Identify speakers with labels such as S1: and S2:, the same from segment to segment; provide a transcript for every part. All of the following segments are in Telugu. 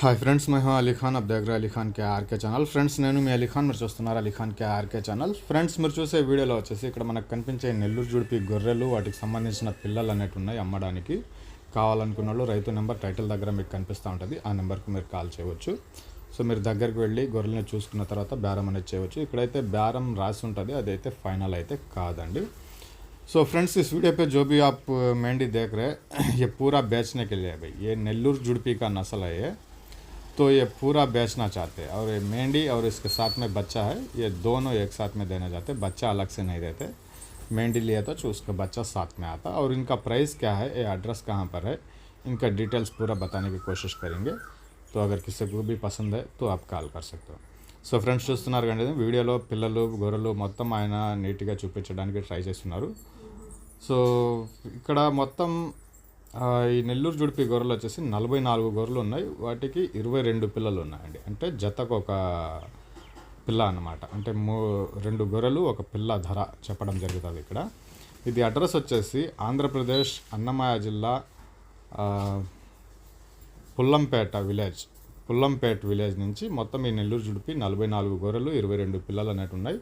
S1: హాయ్ ఫ్రెండ్స్ मैं हूं అలీ ఖాన్ అబ్ దగ్గర Ali Khan K RK channel friends నేను మీ అలీ ఖాన్ మీరు చూస్తున్నారు Ali Khan K RK channel friends మీరు చూసే వీడియోలో వచ్చేసి ఇక్కడ మనకు కనిపించే నెల్లూరు జుడిపి గొర్రెలు వాటికి సంబంధించిన పిల్లలు అనేవి ఉన్నాయి అమ్మడానికి కావాలనుకున్న వాళ్ళు రైతు నెంబర్ టైటిల్ దగ్గర మీకు కనిపిస్తూ ఉంటుంది ఆ నెంబర్కి మీరు కాల్ చేయవచ్చు సో మీరు దగ్గరికి వెళ్ళి గొర్రెల్ని చూసుకున్న తర్వాత బేరం అనేది చేయవచ్చు ఇక్కడైతే బేరం రాసి ఉంటుంది అదైతే ఫైనల్ అయితే కాదండి सो फ्रेंड्स इस वीडियो पे जो भी आप अ, मेंढी देख रहे हैं ये पूरा बेचने के लिए है भाई ये नेल्लूर जुड़पी का नस्ल है ये तो ये पूरा बेचना चाहते हैं और ये मेंढी और इसके साथ में बच्चा है ये दोनों एक साथ में देना चाहते हैं बच्चा अलग से नहीं देते मेंढी लिए तो उसका बच्चा साथ में आता और इनका प्राइस क्या है ये एड्रेस कहाँ पर है इनका डिटेल्स पूरा बताने की कोशिश करेंगे तो अगर किसी को भी पसंद है तो आप కాల్ कर सकते हो సో ఫ్రెండ్స్ చూస్తున్నారు కండి వీడియోలో పిల్లలు గొర్రెలు మొత్తం ఆయన నీట్గా చూపించడానికి ట్రై చేస్తున్నారు సో ఇక్కడ మొత్తం ఆ, ఈ నెల్లూరు జుడిపి గొర్రెలు వచ్చేసి నలభై నాలుగు గొర్రెలు ఉన్నాయి. వాటికి ఇరవై రెండు పిల్లలు ఉన్నాయండి. అంటే జతకు ఒక పిల్ల అన్నమాట. అంటే మూ రెండు గొర్రెలు ఒక పిల్ల ధర చెప్పడం జరుగుతుంది ఇక్కడ. ఇది అడ్రస్ వచ్చేసి ఆంధ్రప్రదేశ్ అన్నమయ్య జిల్లా పుల్లంపేట విలేజ్. పుల్లంపేట విలేజ్ నుంచి మొత్తం ఈ నెల్లూరు జుడిపి నలభై నాలుగు గొర్రెలు ఇరవై రెండు పిల్లలు అనేటి ఉన్నాయి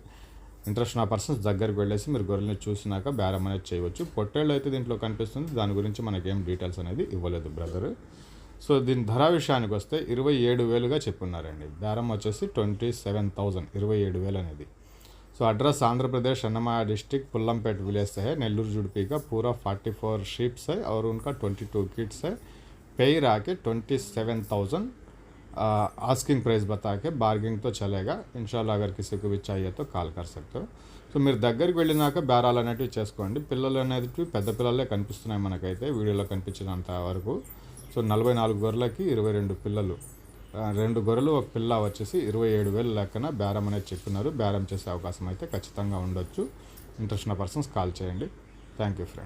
S1: ఇంట్రెస్ట్ ఉన్న పర్సన్స్ దగ్గరికి వెళ్ళేసి మీరు గొర్రెల్ని చూసినాక బేరం అనేది చేయవచ్చు పొట్టేళ్ళు అయితే దీంట్లో కనిపిస్తుంది దాని గురించి మనకేం డీటెయిల్స్ అనేది ఇవ్వలేదు బ్రదర్ సో దీని ధర విషయానికి వస్తే ఇరవై ఏడు వేలుగా చెప్పున్నారండి బేరం వచ్చేసి ట్వంటీ సెవెన్ థౌజండ్ ఇరవై ఏడు వేలు అనేది so address Andhra Pradesh Annamayya district Pullampet village से है नेल्लूर जुड़पी का पूरा 44 शीप्स है और उनका 22 किट्स है पेयर आके 27000 आस्किंग प्राइस बता के बार्गिंग तो चलेगा इंशाल्लाह अगर किसी को भी चाहिए तो కాల్ कर सकते हो సో మీరు దగ్గరికి వెళ్ళినాక బేరాలు అనేటివి చేసుకోండి పిల్లలు అనేటివి పెద్ద పిల్లలే కనిపిస్తున్నాయి మనకైతే వీడియోలో కనిపించినంత వరకు సో నలభై నాలుగు గొర్రెలకి ఇరవై రెండు పిల్లలు ఆ, రెండు గొర్రెలు ఒక పిల్ల వచ్చేసి ఇరవై ఏడు వేలు లెక్కన బేరం అనేది చెప్పినారు బేరం చేసే అవకాశం అయితే ఖచ్చితంగా ఉండొచ్చు ఇంట్రెస్ట్ ఉన్న పర్సన్స్ కాల్ చేయండి థ్యాంక్ యూ ఫ్రెండ్స్